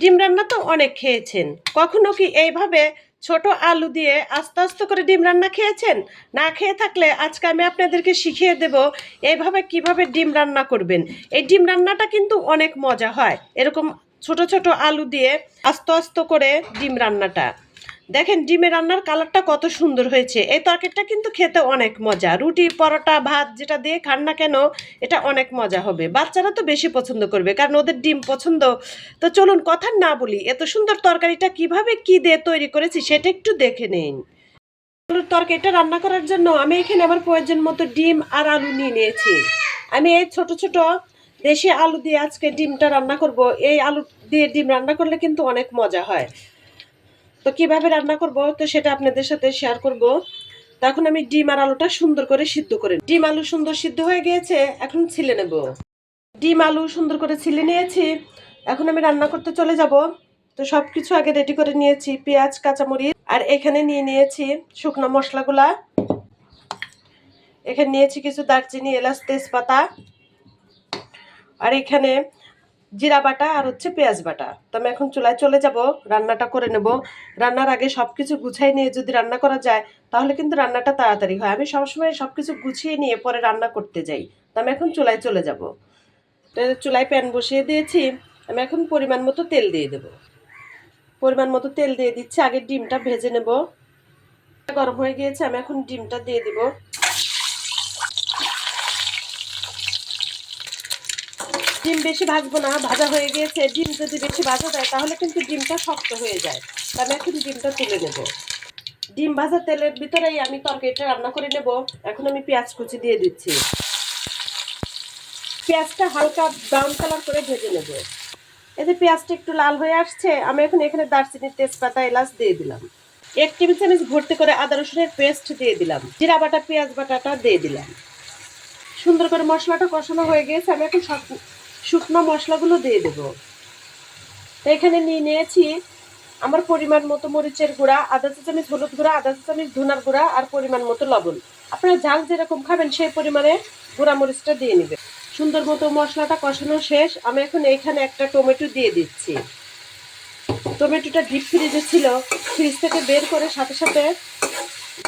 ডিম রান্না তো অনেক খেয়েছেন। কখনো কি এইভাবে ছোট আলু দিয়ে আস্তে আস্তে করে ডিম রান্না খেয়েছেন? না খেয়ে থাকলে আজকে আমি আপনাদেরকে শিখিয়ে দেব এইভাবে কীভাবে ডিম রান্না করবেন। এই ডিম রান্নাটা কিন্তু অনেক মজা হয়। এরকম ছোট ছোট আলু দিয়ে আস্তে আস্তে করে ডিম রান্নাটা। দেখেন, ডিমের রান্নার কালারটা কত সুন্দর হয়েছে। এই তরকারিটা কিন্তু খেতে অনেক মজা। রুটি, পরোটা, ভাত যেটা দিয়ে খান না কেন, এটা অনেক মজা হবে। বাচ্চারা তো বেশি পছন্দ করবে, কারণ ওদের ডিম পছন্দ। তো চলুন, কথা না বলি, এত সুন্দর তরকারিটা কীভাবে কি দিয়ে তৈরি করেছি সেটা একটু দেখে নিন। আলুর তরকারিটা রান্না করার জন্য আমি এখানে আমার প্রয়োজন মতো ডিম আর আলু নিয়ে নিয়েছি। আমি এই ছোট ছোট দেশি আলু দিয়ে আজকে ডিমটা রান্না করব। এই আলু দিয়ে ডিম রান্না করলে কিন্তু অনেক মজা হয়। তো কীভাবে রান্না করব? তো সেটা আপনাদের সাথে শেয়ার করব। তখন আমি ডিম আর আলুটা সুন্দর করে সিদ্ধ করে ডিম আলু সুন্দর সিদ্ধ হয়ে গিয়েছে, এখন ছিলে নেব। ডিম আলু সুন্দর করে ছিলে নিয়েছি, এখন আমি রান্না করতে চলে যাব। তো সব কিছু আগে রেডি করে নিয়েছি, পেঁয়াজ, কাঁচামরিচ, আর এখানে নিয়ে নিয়েছি শুকনো মশলাগুলা। এখানে নিয়েছি কিছু দারচিনি, এলাচ, তেজপাতা। আর এখানে জিরা বাটা আর হচ্ছে পেঁয়াজ বাটা। তো আমি এখন চুলায় চলে যাব, রান্নাটা করে নেব। রান্নার আগে সব কিছু গুছাই নিয়ে যদি রান্না করা যায়, তাহলে কিন্তু রান্নাটা তাড়াতাড়ি হয়। আমি সবসময় সব কিছু গুছিয়ে নিয়ে পরে রান্না করতে যাই। তো আমি এখন চুলায় চলে যাব। তো চুলায় প্যান বসিয়ে দিয়েছি, আমি এখন পরিমাণ মতো তেল দিয়ে দেব। পরিমাণ মতো তেল দিয়ে দিচ্ছি। আগে ডিমটা ভেজে নেব। গরম হয়ে গিয়েছে, আমি এখন ডিমটা দিয়ে দিব। ডিম বেশি ভাজবো না, ভাজা হয়ে গিয়েছে, ডিম যদি বেশি ভাজা দেয়, তাহলে কিন্তু ডিমটা শক্ত হয়ে যায়। তা আমি এখন ডিমটা তুলে নেব। ডিম ভাজা তেলের ভিতরেই আমি তরকারিটা রান্না করে নেব। এখন আমি পেঁয়াজ কুচি দিয়ে দিচ্ছি। পেঁয়াজটা হালকা ব্রাউন কালার করে ভেজে নেব। এতে পেঁয়াজটা একটু লাল হয়ে আসছে, আমি এখন এখানে দারচিনি তেজপাতা এলাচ দিয়ে দিলাম। এক টেবিল চামচ ভর্তি করে আদা রসুনের পেস্ট দিয়ে দিলাম। জিরা বাটা, পেঁয়াজ বাটাটা দিয়ে দিলাম। সুন্দর করে মশলাটা কষানো হয়ে গিয়েছে, আমি এখন সব শুকনো মশলাগুলো দিয়ে দেব। তো এখানে নিয়ে নিয়েছি আমার পরিমাণ মতো মরিচের গুঁড়া আধা চা চামচ হলুদ গুঁড়া আধা চা চামচ ধুনার গুঁড়া আর পরিমাণ মতো লবণ। আপনারা ঝাল যেরকম খাবেন সেই পরিমাণে গুঁড়া মরিচটা দিয়ে নেবেন। সুন্দর মতো মশলাটা কষানো শেষ। আমি এখন এইখানে একটা টমেটো দিয়ে দিচ্ছি। টমেটোটা ডিপ ফ্রিজে ছিল। ফ্রিজ থেকে বের করে সাথে সাথে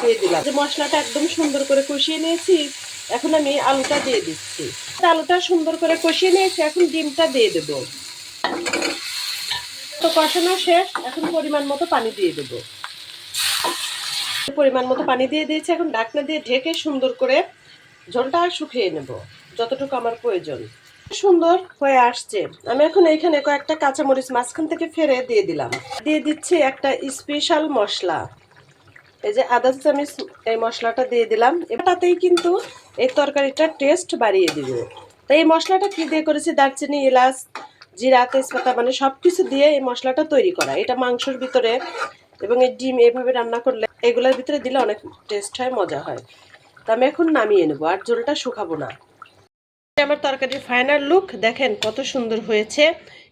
দিয়ে দিলাম। যে মশলাটা একদম সুন্দর করে কষিয়ে নিয়েছি এখন আমি আলুটা দিয়ে দিচ্ছি। আলুটা সুন্দর করে কষিয়ে নিয়েছি, এখন ডিমটা দিয়ে দেব। তো কষানো শেষ, এখন পরিমাণ মতো পানি দিয়ে দেব। পরিমাণ মতো পানি দিয়ে দিয়েছি, এখন ঢাকনা দিয়ে ঢেকে সুন্দর করে ঝোলটা শুকিয়ে নেব, যতটুকু আমার প্রয়োজন। সুন্দর হয়ে আসছে। আমি এখন এইখানে কয়েকটা কাঁচামরিচ মাঝখান থেকে ফেরে দিয়ে দিলাম। দিয়ে দিচ্ছি একটা স্পেশাল মশলা। এই যে আদা চামচ এই মশলাটা দিয়ে দিলাম। এটাতেই কিন্তু এই তরকারিটার টেস্ট বাড়িয়ে দিবে। তো এই মশলাটা কি দিয়ে করেছি? দারচিনি, এলাচ, জিরা, তেজপাতা মানে সব কিছু দিয়ে এই মশলাটা তৈরি করা। এটা মাংসর ভিতরে এবং এই ডিম এইভাবে রান্না করলে এগুলোর ভিতরে দিলে অনেক টেস্ট হয়, মজা হয়। তো আমি এখন নামিয়ে নেব আর ঝোলটা শুকাবো না। আমার তরকারির ফাইনাল লুক দেখেন কত সুন্দর হয়েছে।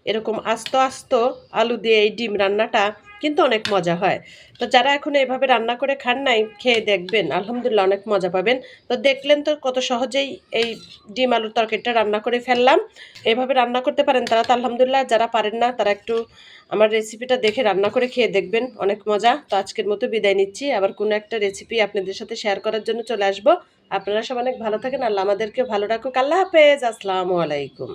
এরকম আস্ত আস্ত আলু দিয়ে এই ডিম রান্নাটা কিন্তু অনেক মজা হয়। তো যারা এখন এভাবে রান্না করে খান নাই, খেয়ে দেখবেন, আলহামদুলিল্লাহ অনেক মজা পাবেন। তো দেখলেন তো কত সহজেই এই ডিম আলুর তরকারিটা রান্না করে ফেললাম। এভাবে রান্না করতে পারেন তারা তো আলহামদুলিল্লাহ, যারা পারেন না তারা একটু আমার রেসিপিটা দেখে রান্না করে খেয়ে দেখবেন, অনেক মজা। তো আজকের মতো বিদায় নিচ্ছি। আবার কোনো একটা রেসিপি আপনাদের সাথে শেয়ার করার জন্য চলে আসব। আপনারা সব অনেক ভালো থাকেন। আল্লাহ আমাদেরকে ভালো রাখুক। আল্লাহ হাফেজ। আসসালামু আলাইকুম।